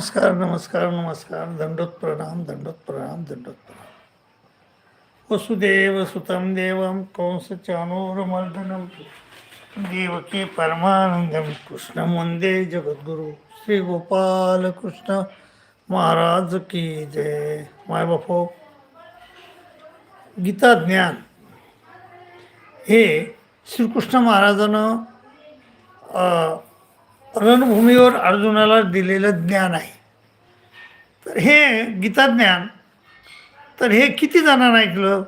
नमस्कार नमस्कार नमस्कार. दंडोत प्रणाम दंडोत प्रणाम दंडोत प्रणाम. वसुदेव सुतम देवम कंस चानोरमर्दनम देवकी परमानंदम कृष्ण वंदे जगद्गुरु श्री गोपाल कृष्ण महाराज की जय. माय बापो गीता ज्ञान हे श्रीकृष्ण महाराजानं रणभूमीवर अर्जुनाला दिलेलं ज्ञान आहे. तर हे गीता ज्ञान तर हे किती जणांना ऐकलं?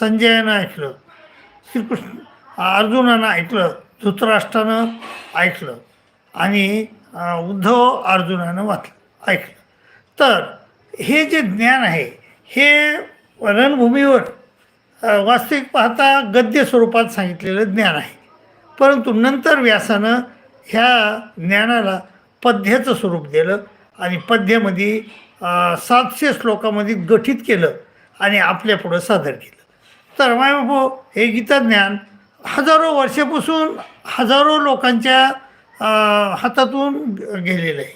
संजयानं ऐकलं श्रीकृष्ण अर्जुनानं ऐकलं धृतराष्ट्रानं ऐकलं आणि उद्धव अर्जुनानं वाचलं ऐकलं. तर हे जे ज्ञान आहे हे रणभूमीवर वास्तविक पाहता गद्य स्वरूपात सांगितलेलं ज्ञान आहे. परंतु नंतर व्यासानं ह्या ज्ञानाला पद्याचं स्वरूप दिलं आणि पद्यामध्ये सातशे श्लोकामध्ये गठीत केलं आणि आपल्यापुढं सादर केलं. तर माय हे गीताज्ञान हजारो वर्षापासून हजारो लोकांच्या हातातून गेलेलं आहे.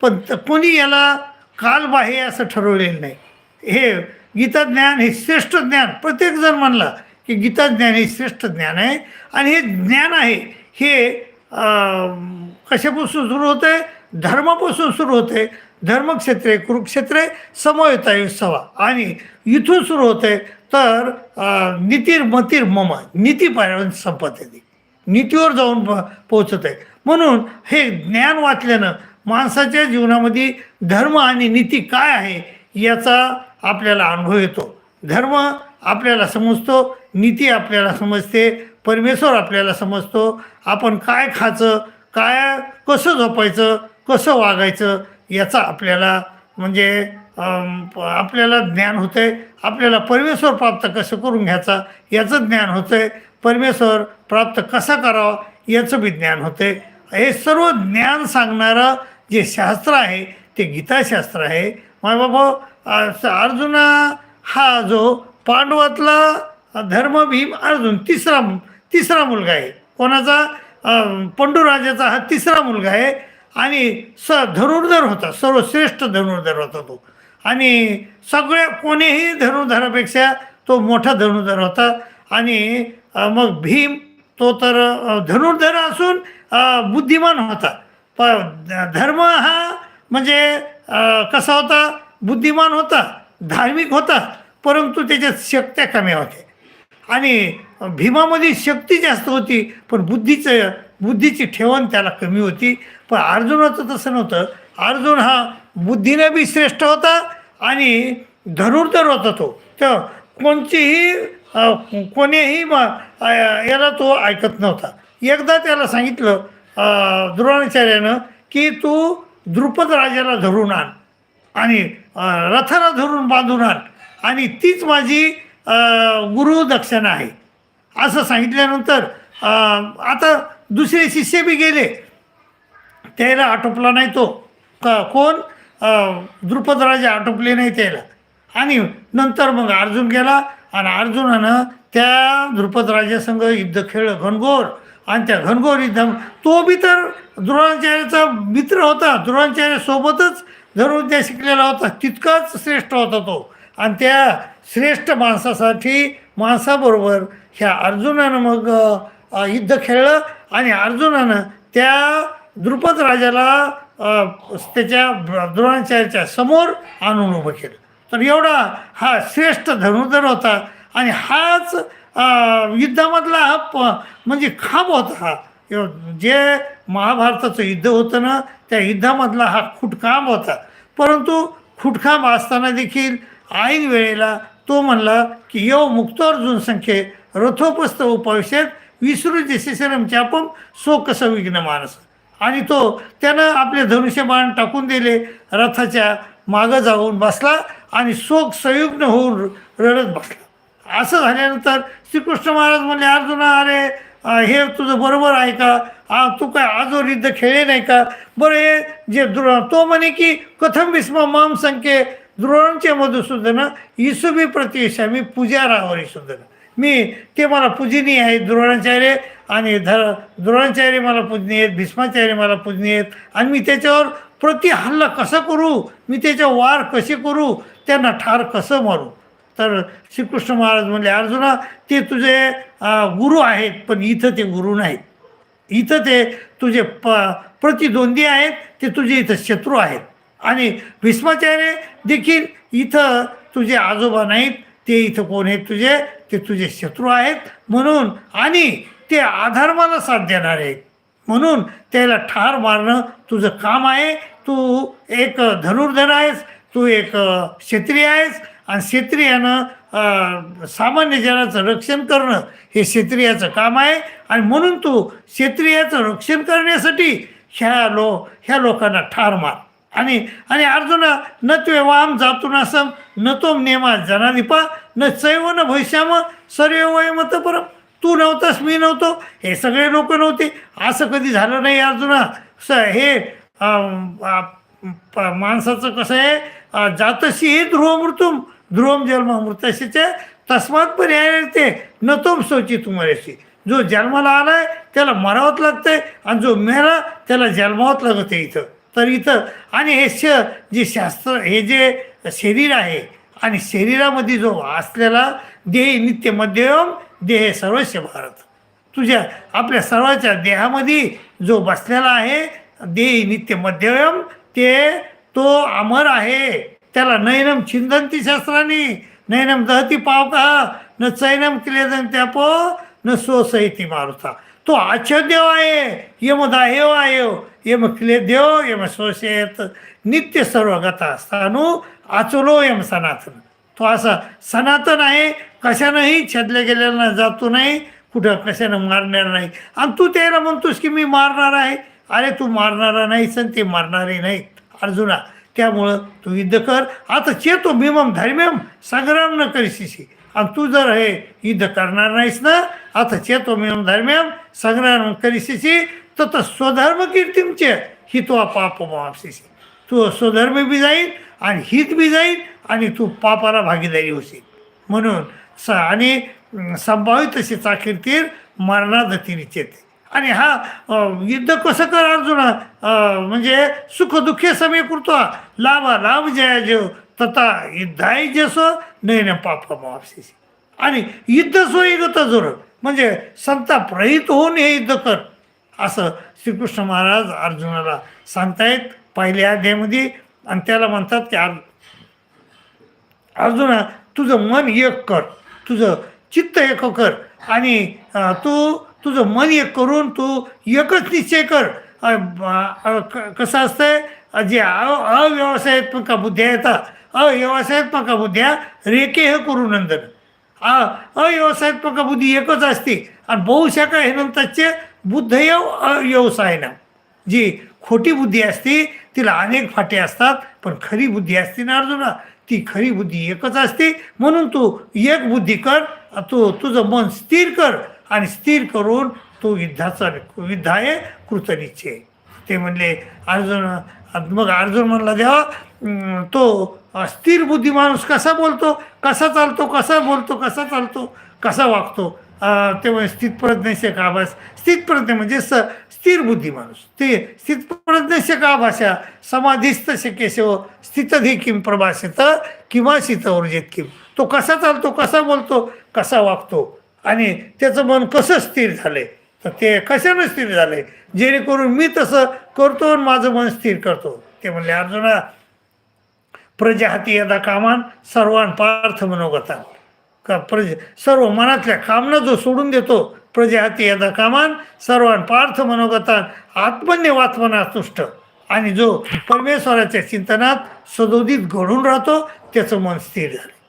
पण कोणी याला कालबाह्य असं ठरवलेलं नाही. हे गीताज्ञान हे श्रेष्ठ ज्ञान. प्रत्येकजण म्हणला की गीताज्ञान हे श्रेष्ठ ज्ञान आहे आणि हे ज्ञान आहे हे कशापासून सुरू होतं? आहे धर्मापासून सुरू होते. धर्मक्षेत्रे कुरुक्षेत्रे समवेता उत्सवा आणि इथून सुरू होते तर नितीर मतीर मम. नीतीपर्यंत संपत येते. नीतीवर जाऊन प- पोहोचत आहे. म्हणून हे ज्ञान वाचल्यानं माणसाच्या जीवनामध्ये धर्म आणि नीती काय आहे याचा आपल्याला अनुभव येतो. धर्म आपल्याला समजतो नीती आपल्याला समजते परमेश्वर आपल्याला समजतो. आपण काय खायचं काय कसं झोपायचं कसं वागायचं याचा आपल्याला म्हणजे आपल्याला ज्ञान होते आपल्याला परमेश्वर प्राप्त कसं करून घ्यायचा याचं ज्ञान होतं आहे परमेश्वर प्राप्त कसा करावा याचं बी ज्ञान होते हे सर्व ज्ञान सांगणारं जे शास्त्र आहे ते गीताशास्त्र आहे. माय बाबा स- अर्जुना हा जो पांडवातला धर्म भीम अर्जुन तिसरा तिसरा मुलगा आहे. कोणाचा? पंडुराजाचा पंडूराजाचा हा तिसरा मुलगा आहे. आणि स धनुर्धर होता सर्वश्रेष्ठ धनुर्धर होता तो. आणि सगळ्या कोणीही धनुर्धरापेक्षा तो मोठा धनुर्धर होता. आणि मग भीम तो तर धनुर्धर असून बुद्धिमान होता. प धर्म हा म्हणजे कसा होता? बुद्धिमान होता धार्मिक होता परंतु त्याच्यात शक्त्या कमी होत्या. आणि भीमामध्ये शक्ती जास्त होती पण बुद्धीचं बुद्धीची ठेवण त्याला कमी होती. पण अर्जुनाचं तसं नव्हतं. अर्जुन हा बुद्धीनं बी श्रेष्ठ होता आणि धनुर्धर होता तो. तर कोणचीही कोणीही म याला तो ऐकत नव्हता. एकदा त्याला सांगितलं द्रोणाचार्यानं की तू द्रुपद राजाला धरून आण आणि रथाला धरून बांधून आण. आणि तीच माझी गुरुदक्षिणा गुरु आहे. असं सांगितल्यानंतर आता दुसरे शिष्य बी गेले. त्याला आटोपला नाही तो. क- कोण? अ, द्रुपद आटोपले नाही त्याला. आणि नंतर मग अर्जुन गेला आणि अर्जुनानं त्या द्रुपद राजासंग युद्ध खेळलं घनघोर आणि त्या घनघोर युद्ध तो बी तर द्रोणाचार्याचा मित्र होता. द्रोणाचार्यासोबतच धनुर्विद्या शिकलेला होता. तितकाच श्रेष्ठ होता तो. आणि त्या श्रेष्ठ माणसासाठी माणसाबरोबर ह्या अर्जुनानं मग युद्ध खेळलं आणि अर्जुनानं त्या द्रुपद राजाला त्याच्या द्रोणाचार्याच्या समोर आणून उभं केलं. तर एवढा हा श्रेष्ठ धनुर्धर होता आणि हाच युद्धामधला हा प म्हणजे खांब होता हा. जे महाभारताचं युद्ध होतं ना त्या युद्धामधला हा खुटखांब होता. परंतु खुटखांब असताना देखील ऐन वेळेला तो म्हणला की यो मुक्त अर्जुन संख्ये रथोपस्थ उपविषेत विसरू दिशेशरम चापम सो कसं विघ्न मानस. आणि तो त्यानं आपले धनुष्यबाण टाकून दिले रथाच्या मागं जाऊन बसला आणि शोक संयुग्न होऊन रडत बसला. असं झाल्यानंतर श्रीकृष्ण महाराज म्हणले अर्जुना अरे हे तुझं बरोबर आहे का? आ, तू काय आजवर युद्ध खेळले नाही का? बरं हे जे द्रो तो म्हणे की कथम विस्म माम संख्ये द्रोणांचे मधुसूदन इसुबी प्रतिशामी पूजारावर सुदन मी ते मला पूजनीय आहेत द्रोणाचार्य आणि धर द्रोणाचार्य मला पूजनीय आहेत भीष्माचार्य मला पूजनीय आहेत आणि मी त्याच्यावर प्रति हल्ला कसं करू मी त्याच्या वार कसे करू त्यांना ठार कसं मारू तर श्रीकृष्ण महाराज म्हणले अर्जुना ते तुझे गुरु आहेत पण इथं ते गुरु नाहीत इथं ते तुझे प प्रतिद्वंद्वी आहेत ते तुझे इथं शत्रू आहेत आणि भीष्माचार्य देखील इथं तुझे आजोबा नाहीत ते इथं कोण आहेत तुझे? ते तुझे शत्रू आहेत. म्हणून आणि ते आधारमाला साथ देणार आहेत. म्हणून त्याला ठार मारणं तुझं काम आहे. तू एक धनुर्धर आहेस तू एक क्षेत्रीय आहेस आणि क्षेत्रियानं सामान्य जनाचं रक्षण करणं हे क्षेत्रियाचं काम आहे. आणि म्हणून तू क्षेत्रियाचं रक्षण करण्यासाठी ह्या लो ह्या लोकांना ठार मार. आणि आणि अर्जुना न त्वेवाम जातून असम न तोम नेमा जनाधिपा न चैव न भविष्याम सर्व वयमत परम. तू नव्हतास मी नव्हतो हे सगळे लोक नव्हते. असं कधी झालं नाही अर्जुना. स हे प- माणसाचं कसं आहे जातशी हे ध्रुवमृतुम. ध्रुवम जन्म मृतशीच तस्मात पर्याय ते. न तोम सोची तुम्हाशी जो जन्माला आलाय त्याला मरावत लागतंय आणि जो मेला त्याला जन्मावत लागत आहे इथं. तर इथं. आणि हे श जे शास्त्र हे जे शरीर आहे आणि शरीरामध्ये जो असलेला देह नित्य मध्यम देह सर्वस्व भारत. तुझ्या आपल्या सर्वांच्या देहामध्ये जो बसलेला आहे देह नित्य मध्यम ते तो अमर आहे. त्याला नैनम छिंदंती शास्त्राने नैनम दहती पावका न चैनम क्लेदन त्यापो न सोसहिती मारुता. तो आचदेव आहे यमदायव आहे आयो यम क्ले देव यम सोशयत नित्य सर्वगता स्थानू आचलो यम सनातन. तो असा सनातन आहे कशानंही छेदले गेलेला जातो नाही कुठं कशानं मारणार नाही. आणि तू त्याला म्हणतोस की मी मारणार आहे. अरे तू मारणारा नाहीस आणि ते मारणारे नाहीत अर्जुना. त्यामुळं तू युद्ध कर. आता चेतो भीमम धर्म्यम संग्राम न करिशीशी आणि तू जर हे युद्ध करणार नाहीस ना आता चेतो भीमम धर्म्यम संग्राम करिशीशी तर स्वधर्म कीर्तींचे ही तो पाप मापशीशी तू स्वधर्म बी जाईल आणि हित बी जाईल आणि तू पापाला भागीदारी होशील. म्हणून स आणि संभावित तशी चाकीर्तीर मरणादती निश्चित आणि हा युद्ध कसं कर अर्जुन? म्हणजे सुखदुःखे समय करतो लाभ लाभ जया जेव तथा युद्धाय जसो नैन पाप मापशीशी आणि युद्ध सोयी जोर म्हणजे संताप रहित होऊन हे युद्ध कर. असं श्रीकृष्ण महाराज अर्जुनाला सांगतायत पहिल्या अध्यायामध्ये आणि त्याला म्हणतात की अर् अर्जुना तुझं मन एक कर तुझं चित्त एक कर आणि तू तुझं मन एक करून तू एकच निश्चय कर. कसं असतंय? जे अ- अव्यवसायात्मक बुद्ध्या येतात अव्यवसायात्मक बुद्ध्या रेखे हे करू नंदन. अ अव्यवसायात्मक बुद्धी एकच असते आणि बहुशाखा हे नंतरचे बुद्धयव अव्यवसायनं. जी खोटी बुद्धी असते तिला अनेक फाटे असतात पण खरी बुद्धी असते ना अर्जुना? ती खरी बुद्धी एकच असते. म्हणून तू एक बुद्धी कर तू तुझं मन स्थिर कर आणि स्थिर करून तू युद्धाचा युद्धाय कृतनिश्चय. ते म्हणले अर्जुन मग अर्जुन म्हणला देवा तो स्थिर बुद्धी माणूस कसा बोलतो? कसा चालतो? कसा बोलतो? कसा चालतो? कसा वागतो? तेव्हा ते म्हणजे स्थितप्रज्ञ म्हणजे स स्थिर बुद्धी माणूस. ते स्थितप्रज्ञ आभाषा समाधीस्थ समाधिस्थ शकेशव स्थितधी किम प्रभाषित किंवा शीत ऊर्जेत किम तो कसा चालतो कसा बोलतो कसा वागतो? आणि त्याचं मन कसं स्थिर झालंय? तर ते कशानं स्थिर झालंय? जेणेकरून मी तसं करतो आणि माझं मन स्थिर करतो. ते म्हणले अर्जुना प्रजाहाती यदा कामान सर्वान पार्थ मनोगतान. का प्रजे सर्व मनातल्या कामना जो सोडून देतो प्रजाहाती यदा कामान सर्वान पार्थ मनोगतान आत्मन्य वात्मना तुष्ट. आणि जो परमेश्वराच्या चिंतनात सदोदित घडून राहतो त्याचं मन स्थिर झालं.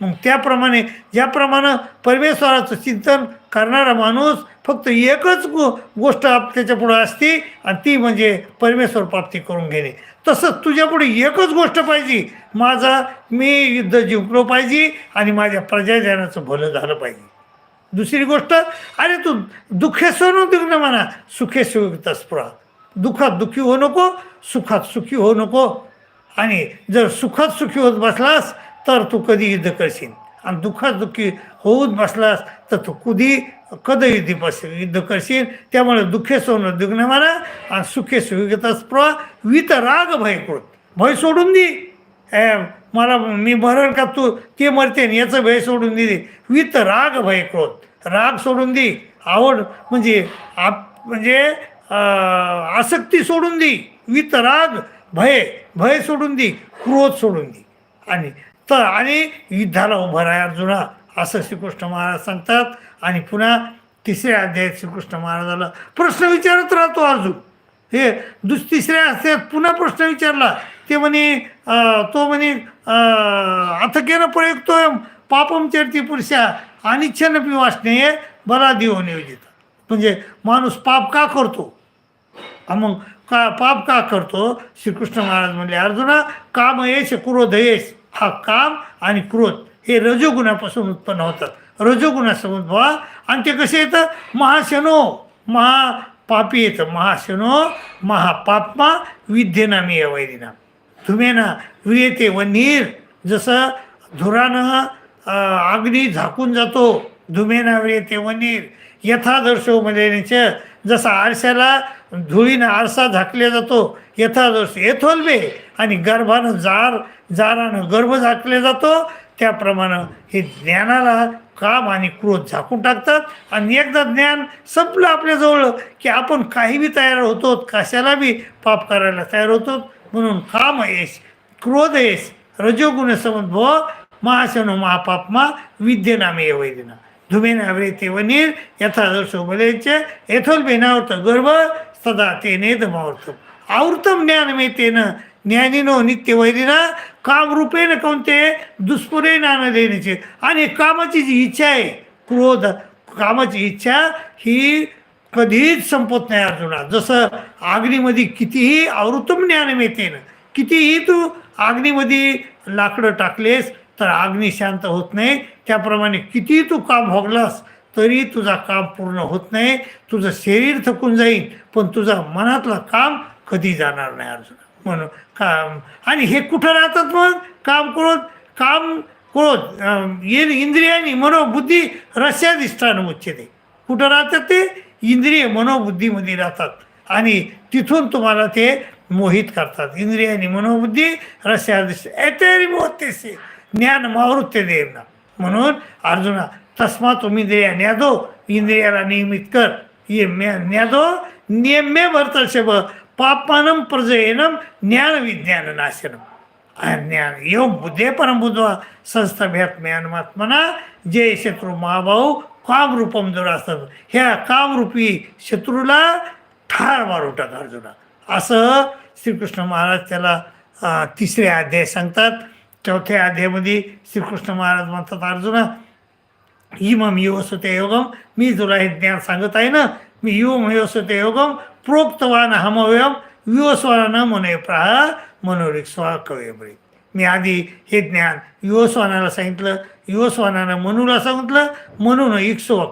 मग त्याप्रमाणे ज्याप्रमाणे परमेश्वराचं चिंतन करणारा माणूस फक्त एकच गो गोष्ट आप त्याच्यापुढं असते आणि ती म्हणजे परमेश्वर प्राप्ती करून घेणे. तसंच तुझ्यापुढे एकच गोष्ट पाहिजे माझा मी युद्ध जिंकलो पाहिजे आणि माझ्या प्रजाजनाचं भलं झालं पाहिजे. दुसरी गोष्ट अरे तू दुःखे सोनू दुग्न म्हणा सुखे सुखतस्पुरा दुःखात दुःखी होऊ नको सुखात सुखी होऊ नको. आणि जर सुखात सुखी होत बसलास तर तू कधी युद्ध करशील? आणि दुःखात दुःखी होऊच बसलास तर तू कधी कद युद्ध बस युद्ध करशील? त्यामुळे दुःखे सोनं दुग्न मारा आणि सुखे सुविगताच प्र वित राग भयकृत भय सोडून दे. मला मी मरण का तू ते मरते आणि याचं भय सोडून दे. वित राग भय क्रोध. राग सोडून दे. आवड म्हणजे आप म्हणजे आसक्ती सोडून दे. वित राग भय भय सोडून दे. क्रोध सोडून दे. आणि तर आणि युद्धाला उभं राहा अर्जुना. असं श्रीकृष्ण महाराज सांगतात. आणि पुन्हा तिसऱ्या अध्यायात श्रीकृष्ण महाराजाला प्रश्न विचारत राहतो अर्जुन हे दुस तिसऱ्या अध्यायात पुन्हा प्रश्न विचारला. ते म्हणे तो म्हणे अथकेनं प्रयुक्तो पापम चरती पुरुषा अनिच्छन वासने बला देव नियोजित. म्हणजे माणूस पाप का करतो? मग का पाप का करतो? श्रीकृष्ण महाराज म्हणले अर्जुना काम यश क्रोध यश हा काम आणि क्रोध हे रजोगुणापासून उत्पन्न होतात. रजोगुणासमोर व्हा आणि ते कसे येतं? महाशनो महापापी येतं. महाशनो महापापमा विद्येनामी वैरिना. धुमेना वियेते व नीर जसं धुरानं अग्नी झाकून जातो धुमेना विरेते व नीर. यथादर्शो मलेनेच जसा आरशाला धुळीनं आरसा झाकल्या जातो. यथादोष येथोलबे आणि गर्भानं जार जारानं गर्भ झाकले जातो. त्याप्रमाणे हे ज्ञानाला काम आणि क्रोध झाकून टाकतात. आणि एकदा ज्ञान संपलं आपल्याजवळ की आपण काही बी तयार होतो कशाला बी पाप करायला तयार होतो. म्हणून काम यश क्रोध यश रजोगुण समद्भव महाशनो महापापमा विद्येनामे वैदिना. धुमेना ते वनीर यथादर्श बलेचे येथोल बेनावर गर्भ सदा तेने दमावर्त आवृतम ज्ञान ज्ञानीनो नित्य वैरीना काम रूपेन कोणते दुष्पुरे ज्ञान देण्याचे आणि कामाची जी इच्छा आहे क्रोध कामाची इच्छा ही कधीच संपत नाही अर्जुना. जसं आग्नीमध्ये कितीही आवृत्तम ज्ञान मिळते ना कितीही तू आग्नीमध्ये लाकडं टाकलेस तर अग्नी शांत होत नाही. त्याप्रमाणे कितीही तू काम भोगलास तरी तुझा काम पूर्ण होत नाही तुझं शरीर थकून जाईल पण तुझा मनातलं काम कधी जाणार नाही अर्जुन. म्हणून काम आणि हे कुठं राहतात मग? काम क्रोध काम क्रोध येईल ये इंद्रियानी मनोबुद्धी रस्याधिष्ठान उच्चते कुठं राहतात ते? इंद्रिय मनोबुद्धीमध्ये राहतात. आणि तिथून तुम्हाला ते मोहित करतात. इंद्रियानी मनोबुद्धी रस्याधिष्ठ एतेरी मोहतेसे ज्ञान मावृत्य देवना. म्हणून अर्जुना तस्मा तुम्ही इंद्रिया न्यादो इंद्रियाला नियमित कर. ये न्यादो नियम्य भरतर्षभ पापमानम प्रजयनम ज्ञान विज्ञान नाशनम ज्ञान एवं बुद्धे परमबुद्ध्वा संस्थाभ्यात्म्यात्मना जे शत्रू महाभाऊ कामरूपम दुरासन ह्या कामरूपी शत्रूला ठार मारू टाका अर्जुना. असं श्रीकृष्ण महाराज त्याला तिसऱ्या अध्याय सांगतात. चौथ्या अध्यायामध्ये श्रीकृष्ण महाराज म्हणतात अर्जुना इमम युवसते योगम मी तुला हे ज्ञान सांगत आहे ना मी युवम युवसते योगम प्रोक्तवान हमव्यम युवस्वान मनोय प्राह मनोरिक स्वा कवयमरी मी आधी हे ज्ञान युवस्वानाला सांगितलं युवस्वानानं मनूला सांगितलं मनूनं इक्षु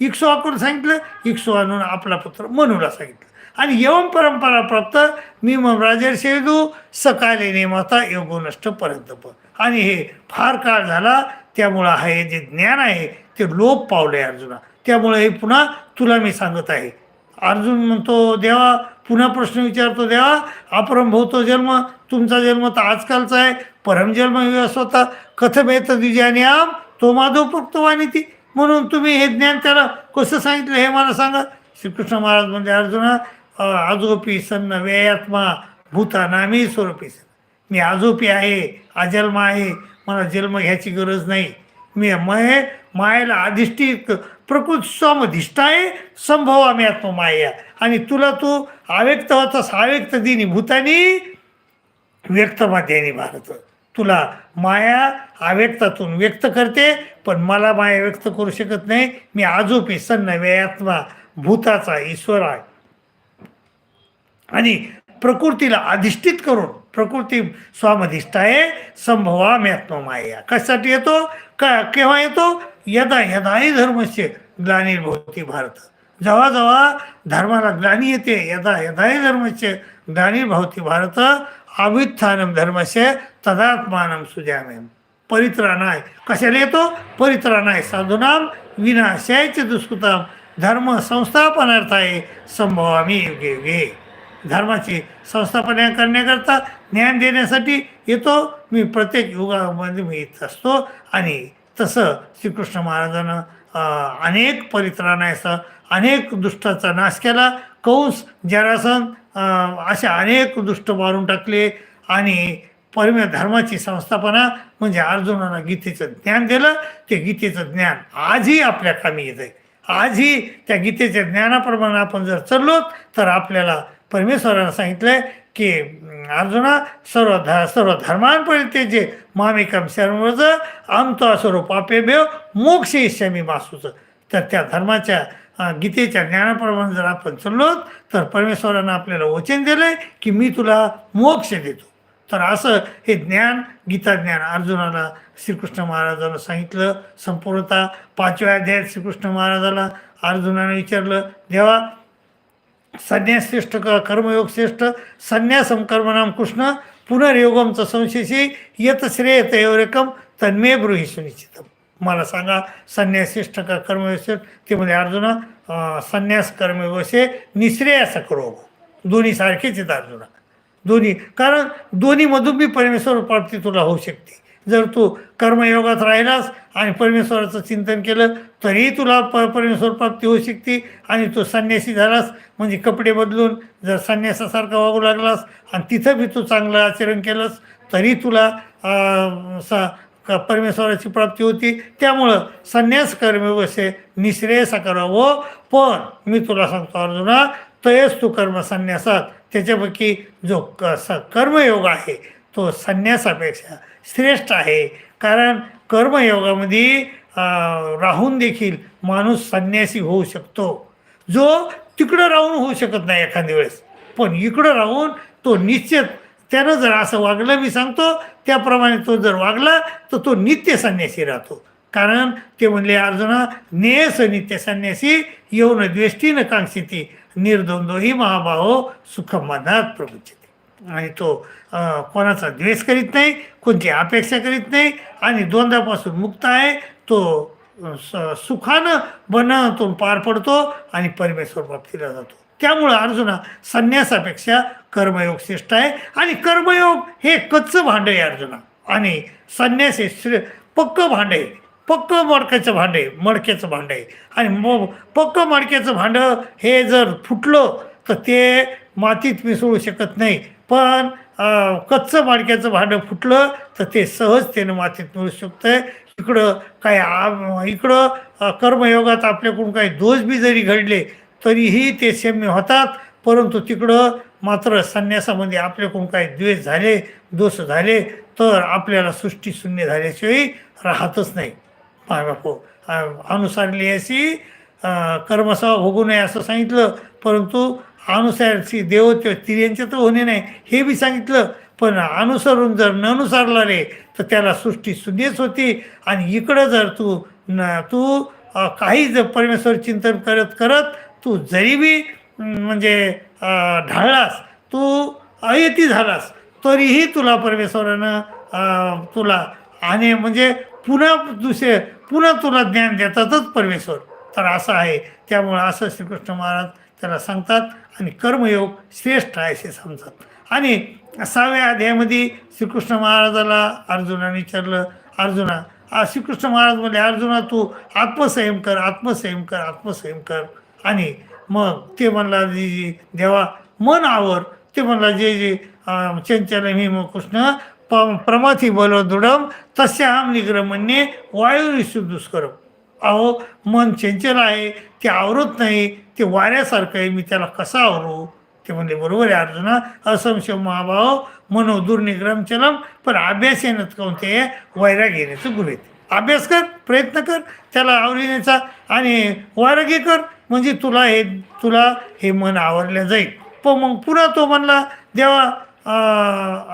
इक्सोवाकूला सांगितलं इक्सोवानून आपला पुत्र मनूला सांगितलं. आणि यवम परंपरा प्राप्त मी मग राजर्षेदू सकाळी नेमाता योगो नष्ट पर्यंत आणि हे फार काळ झाला त्यामुळं हे जे ज्ञान आहे ते लोप पावले अर्जुना. त्यामुळे हे पुन्हा तुला मी सांगत आहे. अर्जुन म्हणतो देवा पुन्हा प्रश्न विचारतो देवा अपरंभवतो जन्म तुमचा जन्म तर आजकालचा आहे. परमजन्म स्वतः होता कथमेत द्विजान्याम तो माधव ती म्हणून तुम्ही हे ज्ञान त्याला कसं सांगितलं हे मला सांगा. श्रीकृष्ण महाराज म्हणजे अर्जुना आजोपी सन्न व्ययात्मा भूता नामी स्वरूपी मी आजोपी आहे अजन्म आहे मला जन्म घ्यायची गरज नाही. मी मय मायेला अधिष्ठित प्रकृत स्वमधिष्ठ आहे संभव आम्ही आत्ममाया आणि तुला तू अव्यक्त होतास अव्यक्त दिनी भूतानी व्यक्तमाध्यानी भारत. तुला माया अव्यक्तातून व्यक्त करते पण मला माया व्यक्त करू शकत नाही. मी आजोपी सन्न व्ययात्मा भूताचा ईश्वर आहे. आणि प्रकृतीला अधिष्ठित करून प्रकृती स्वामधिष्ठाये आहे संभवा कशासाठी येतो? का केव्हा येतो? यदा यदाही धर्मस्य ग्लानिर्भवती भारत. जेव्हा जेव्हा धर्माला ग्लानी येते यदा यदाही धर्मस्य ग्लानिर्भवती भारत अवित्थानम धर्मस्य तदात्मानम सुजाम्यम परित्राणाय. कशाला येतो? परित्राणाय. साधूनाम विनाशायचे दुष्कृताम धर्म संस्थापनार्थाय संभवामी युगे युगे. धर्माची संस्थापना करण्याकरता ज्ञान देण्यासाठी येतो. मी प्रत्येक युगामध्ये मी येत असतो. आणि तसं श्रीकृष्ण महाराजानं अनेक परित्राणायचा अनेक दुष्टाचा नाश केला. कौस जरासन अशा अनेक दुष्ट मारून टाकले. आणि परम धर्माची संस्थापना म्हणजे अर्जुनानं गीतेचं ज्ञान दिलं. ते गीतेचं ज्ञान आजही आपल्या कामी येत आहे आजही त्या गीतेच्या ज्ञानाप्रमाणे आपण जर चाललो तर आपल्याला परमेश्वरानं आहे की अर्जुना सर्व ध सर्व धर्मांपर्यंत जे मामिकम आमचं स्वरूप स्वरूपापेभ्य मोक्ष इष्यामी मासूचं. तर त्या धर्माच्या गीतेच्या ज्ञानाप्रमाणे जर आपण चाललो तर परमेश्वरानं आपल्याला वचन दिलंय की मी तुला मोक्ष देतो. तर असं हे ज्ञान गीता ज्ञान अर्जुनाला श्रीकृष्ण महाराजाला सांगितलं. संपूर्णतः पाचव्या अध्यायात श्रीकृष्ण महाराजाला अर्जुनानं विचारलं देवा संन्यासश्रेष्ठ क कर्मयोग श्रेष्ठ संन्यासम कर्मनाम कृष्ण पुनर्योगमचं संशयशी येत श्रेय तयोरेकम तन्मे ब्रूही सुनिश्चितम. मला सांगा संन्यासश्रेष्ठ का कर्मयोग ते म्हणजे अर्जुना संन्यास कर्मयोगसे निश्रेयास करो दोन्ही सारखेच आहेत अर्जुना. दोन्ही कारण दोन्हीमधून बी परमेश्वर प्राप्ती तुला होऊ शकते. जर तू कर्मयोगात राहिलास आणि परमेश्वराचं चिंतन केलं तरीही तुला प परमेश्वर प्राप्ती होऊ शकते आणि तू संन्यासी झालास. म्हणजे कपडे बदलून जर संन्यासासारखा वागू लागलास आणि तिथं बी तू चांगलं आचरण केलंस तरी तुला सा परमेश्वराची प्राप्ती होती. त्यामुळं संन्यास कर्मयोग निश्रेयस करावं. पण मी तुला सांगतो अर्जुना तयच तू कर्म संन्यासात. त्याच्यापैकी जो क स कर्मयोग आहे तो संन्यासापेक्षा श्रेष्ठ आहे. कारण कर्मयोगामध्ये राहून देखील माणूस संन्यासी होऊ शकतो. जो तिकडं राहून होऊ शकत नाही एखाद्या वेळेस. पण इकडं राहून तो निश्चित त्यानं जर असं वागलं मी सांगतो त्याप्रमाणे तो जर वागला तर तो नित्य संन्यासी राहतो. कारण ते म्हणले अर्जुना नेस नित्य संन्यासी येऊन द्वेष्टी न कांक्षिती निर्द्वंद्व ही महाभाहो सुखम मनात आणि तो कोणाचा द्वेष करीत नाही कोणती अपेक्षा करीत नाही आणि द्वंद्वापासून मुक्त आहे तो स सुखानं बनतून पार पडतो आणि परमेश्वर प्राप्तीला जातो. त्यामुळं अर्जुना संन्यासापेक्षा कर्मयोग श्रेष्ठ आहे आणि कर्मयोग हे कच्चं भांडं आहे अर्जुना आणि संन्यास हे श्रे पक्कं भांडं आहे. पक्कं मडक्याचं भांडं आहे मडक्याचं भांडं आहे. आणि मग पक्कं मडक्याचं भांडं हे जर फुटलं तर ते मातीत मिसळू शकत नाही. पण कच्चं माडक्याचं भांडं फुटलं तर ते सहजतेनं मातीत मिळू शकतं इकडं काय आ- इकडं कर्मयोगात आपल्याकडून काही दोष बी जरी घडले तरीही ते क्षम्य होतात. परंतु तिकडं मात्र संन्यासामध्ये आपल्याकडून काही द्वेष झाले दोष झाले तर आपल्याला सृष्टी शून्य झाल्याशिवाय राहतच नाही. माय अनुसारली अशी कर्मसाव भोगू नये असं सांगितलं परंतु अनुसारची देवत्व स्त्रियांचे तर होणे नाही हे बी सांगितलं. पण अनुसरून जर न अनुसारला रे तर त्याला सृष्टी शून्यच होती. आणि इकडं जर तू न तू काही जर परमेश्वर चिंतन करत करत तू जरी बी म्हणजे ढाळलास तू अयती झालास तरीही तुला परमेश्वरानं तुला आणि म्हणजे पुन्हा दुसरे पुन्हा तुला ज्ञान देतातच परमेश्वर. तर असं आहे. त्यामुळं असं श्रीकृष्ण महाराज त्याला सांगतात. आणि कर्मयोग श्रेष्ठ आहे असे समजत. आणि सहाव्या अध्यायामध्ये श्रीकृष्ण महाराजाला अर्जुनाने विचारलं अर्जुना आ, श्रीकृष्ण महाराज म्हणले अर्जुना तू आत्मसंयम कर आत्मसंयम कर आत्मसंयम कर. आणि मग ते म्हणला जे जे देवा मन आवर. ते म्हणला जे जे चंचल मी मग कृष्ण प प्रमाथी बल दृढम तस्याहम निग्रमण्ये वायू दुष्करम अहो मन चंचल आहे ते आवरत नाही ते वाऱ्यासारखं आहे मी त्याला कसं आवरू? ते म्हणले बरोबर आहे अर्जुना असंशय महाभाव मनो दुर्निग्रम चलम पण अभ्यास येण्यात काऊन ते वैराग येण्याचं गुरु आहेत अभ्यास कर प्रयत्न कर त्याला आवडण्याचा आणि वैरागी कर म्हणजे तुला हे तुला हे मन आवडलं जाईल. पण मग पुन्हा तो म्हणला देवा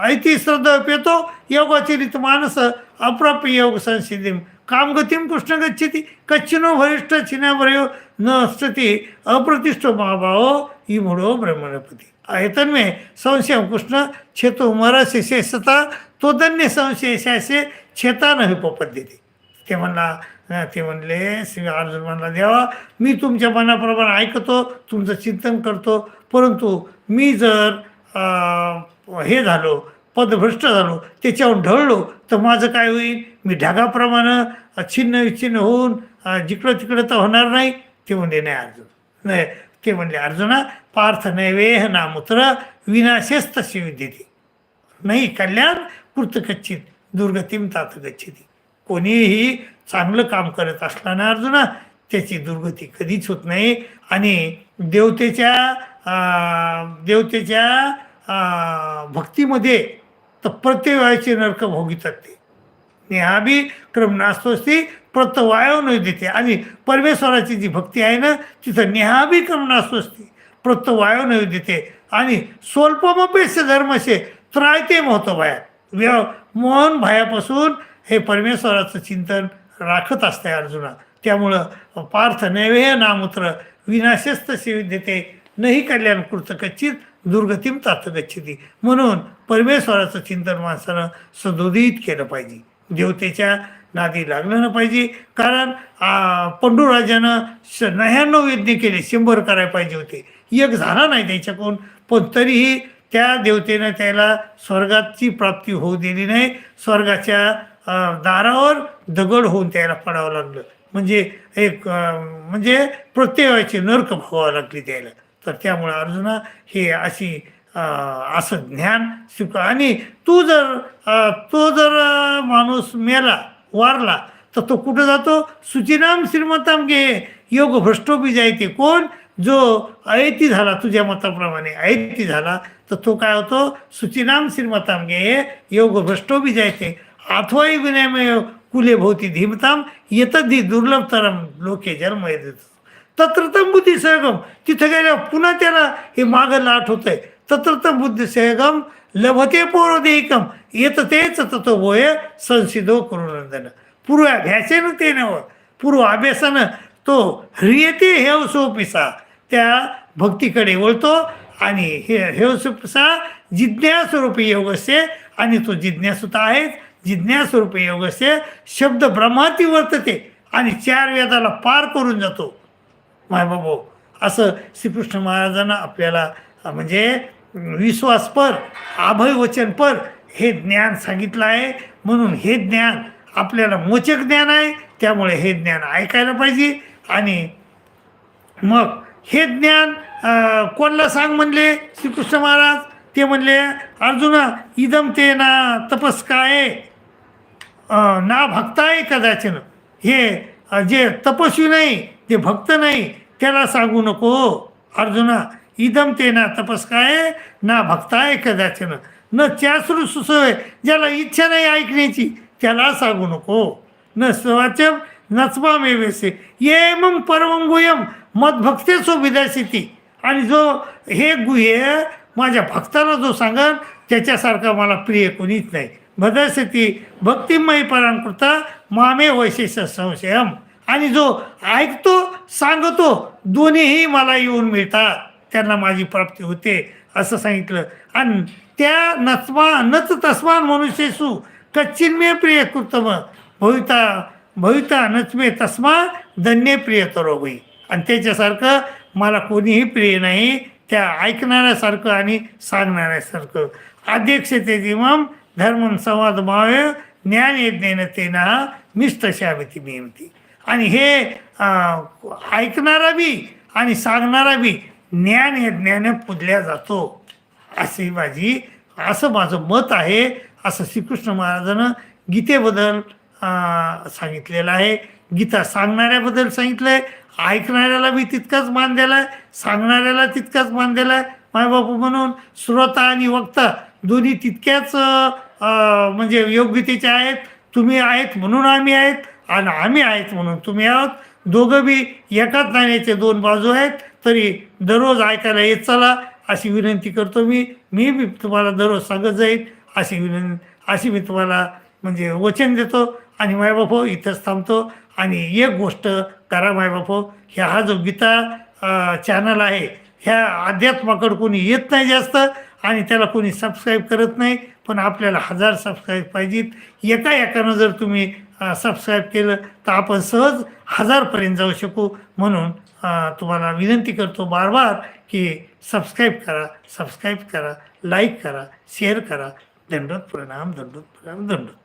ऐती श्रद्धा पेतो योगाचरित माणसं अप्राप्य योग कामगतीं कृष्ण गच्छति कच्चिनो वरिष्ठ छिनाभरयो न अस्ति अप्रतिष्ठो महाभाव ही ब्रह्मणपति। ब्रह्मणपती एतन्मे संशय कृष्ण छेतो मरसे शेषता तो धन्य संशय शासे छेता न उपपद्यते। ते म्हणला ते म्हणले श्री अर्जुन म्हणला देवा मी तुमच्या मनाप्रमाणे ऐकतो तुमचं चिंतन करतो परंतु मी जर हे झालो पदभ्रष्ट झालो त्याच्यावर ढळलो तर माझं काय होईल? मी ढगाप्रमाणे छिन्न विच्छिन्न होऊन जिकडं तिकडं तर होणार नाही ते म्हणले नाही अर्जुन नाही. ते म्हणले अर्जुना पार्थ नैवेह नामुत्र विनाशेस तशी विद्यते नाही कल्याण कृतकच्चित दुर्गतीम तात गच्छिती. कोणीही चांगलं काम करत असताना अर्जुना त्याची दुर्गती कधीच होत नाही आणि देवतेच्या देवतेच्या भक्तीमध्ये तर प्रत्येक वेळेचे नरक भोगितात ते नेहाबी क्रम नास्तोस्ती प्रत वायव न देते। आणि परमेश्वराची जी भक्ती आहे ना तिथं नेहाबी क्रम नास्तोस्ती प्रत वायव न देते। आणि स्वल्पमपेक्ष धर्मशे त्रायते महत्त्व भाया व्यव मोहन भायापासून हे परमेश्वराचं चिंतन राखत असते अर्जुना। त्यामुळं पार्थ नैवेय नामूत्र विनाशस्त देते नाही कल्याण कृत कच्चित दुर्गतीम तात गच्छिती। म्हणून परमेश्वराचं चिंतन माणसानं सदोदित केलं पाहिजे। देवतेच्या नादी लागलं ना पाहिजे. कारण पंडुराजानं पंडूराजानं श नव्याण्णव यज्ञ केले शंभर करायला पाहिजे होते. एक झाला नाही त्याच्याकडून. पण तरीही त्या देवतेनं त्याला स्वर्गाची प्राप्ती होऊ दिली नाही. स्वर्गाच्या दारावर दगड होऊन त्याला पडावं लागलं. म्हणजे एक म्हणजे प्रत्येकाची नर्क भोगावं लागली त्याला. तर त्यामुळे अर्जुना हे अशी असं ज्ञान शिक आणि तू जर तो जर माणूस मेला वारला तर तो कुठं जातो? सुचिनाम श्रीमताम घे योग भ्रष्टोपी जायते कोण? जो अयती झाला तुझ्या मताप्रमाणे अयती झाला तर तो काय होतो? सुचिनाम श्रीमताम घे योग भ्रष्टोपी जायते अथवाही विनयमय कुले भोवती धीमताम येतधी दुर्लभतरम लोके जन्म येत तत्रतम बुद्धी सहगम तिथं गेल्यावर पुन्हा त्याला हे मागं लाट होतंय. तत्र तत्रतम बुद्धी लभते पोरोदेकम येत तेच ततो बोय संसिदो करुनंदन. पूर्वाभ्यासेनं ते नव पूर्वाभ्यासानं तो ह्रियते हेव सोपिसा. त्या भक्तीकडे वळतो आणि हे हेव सोपिसा जिज्ञास्वरूपी योगस्य आणि तो जिज्ञासुता आहेच जिज्ञास्वरूपी योगस्य शब्द ब्रह्माती वर्तते आणि चार वेदाला पार करून जातो. माय बाबो असं श्रीकृष्ण महाराजांना आपल्याला म्हणजे विश्वासपर अभय वचनपर हे ज्ञान सांगितलं आहे. म्हणून हे ज्ञान आपल्याला मोचक ज्ञान आहे. त्यामुळे हे ज्ञान ऐकायला पाहिजे. आणि मग हे ज्ञान कोणला कोणाला सांग म्हणले? श्रीकृष्ण महाराज. ते म्हणले अर्जुना इदम ते ना तपस काय? अ, ना भक्ताय कदाचिन. हे जे तपस्वी नाही जे भक्त नाही त्याला सांगू नको. अर्जुना इदम ते ना तपस काय ना भक्ताय कदाचिन. न चासरू आहे ज्याला इच्छा नाही ऐकण्याची त्याला सांगू नको. न स्वचम नचमा मेवेसे ये मग परमं गुयम मदभक्ते सो विदासिती आणि जो हे गुह्य माझ्या भक्ताला जो सांगन त्याच्यासारखा मला प्रिय कोणीच नाही. भदसती भक्तिमयी परांकृता मामे वैशिष्ट संशयम. आणि जो ऐकतो सांगतो दोन्हीही मला येऊन मिळतात. त्यांना माझी प्राप्ती होते असं सांगितलं. आणि त्या नचमा नच तस्मान मनुष्यसु कच्चिन्मे प्रिय कृतम भविता भविता नचमे तस्मा धन्य प्रिय तरो होई आणि त्याच्यासारखं मला कोणीही प्रिय नाही त्या ऐकणाऱ्यासारखं आणि सांगणाऱ्यासारखं. अध्यक्ष तेतिमम धर्म संवाद मावे ज्ञान यज्ञेन तेना मिष्टशामिती नियमती आणि हे ऐकणारा बी आणि सांगणारा बी ज्ञान यज्ञाने पुजल्या जातो. अशी माझी असं माझं मत आहे असं श्रीकृष्ण महाराजानं गीतेबद्दल सांगितलेलं आहे. गीता सांगणाऱ्याबद्दल सांगितलं आहे ऐकणाऱ्याला मी तितकाच मान दिला आहे सांगणाऱ्याला तितकाच मान दिला आहे मायबापू म्हणून श्रोता आणि वक्ता दोन्ही तितक्याच म्हणजे योग्यतेचे आहेत. तुम्ही आहेत म्हणून आम्ही आहेत आणि आम्ही आहेत म्हणून तुम्ही आहोत. दोघं बी एकाच नाण्याचे दोन बाजू आहेत तरी दररोज ऐकायला येत चला अशी विनंती करतो मी. मी बी तुम्हाला दररोज सांगत जाईल अशी विनं अशी मी तुम्हाला म्हणजे वचन देतो आणि मायबापो इथंच थांबतो. आणि एक गोष्ट करा मायबापो ह्या हा जो गीता चॅनल आहे ह्या अध्यात्माकडं कोणी येत नाही जास्त आणि त्याला कोणी सबस्क्राईब करत नाही पण आपल्याला हजार सबस्क्राईब पाहिजेत. एका एकानं जर तुम्ही सबस्क्राईब केलं तर आपण सहज हजारपर्यंत जाऊ शकू. म्हणून तुम्हाला विनंती करतो बार बार की सबस्क्राईब करा सबस्क्राईब करा लाईक करा शेअर करा. दंडोत प्रणाम दंडोत प्रणाम दंडोत.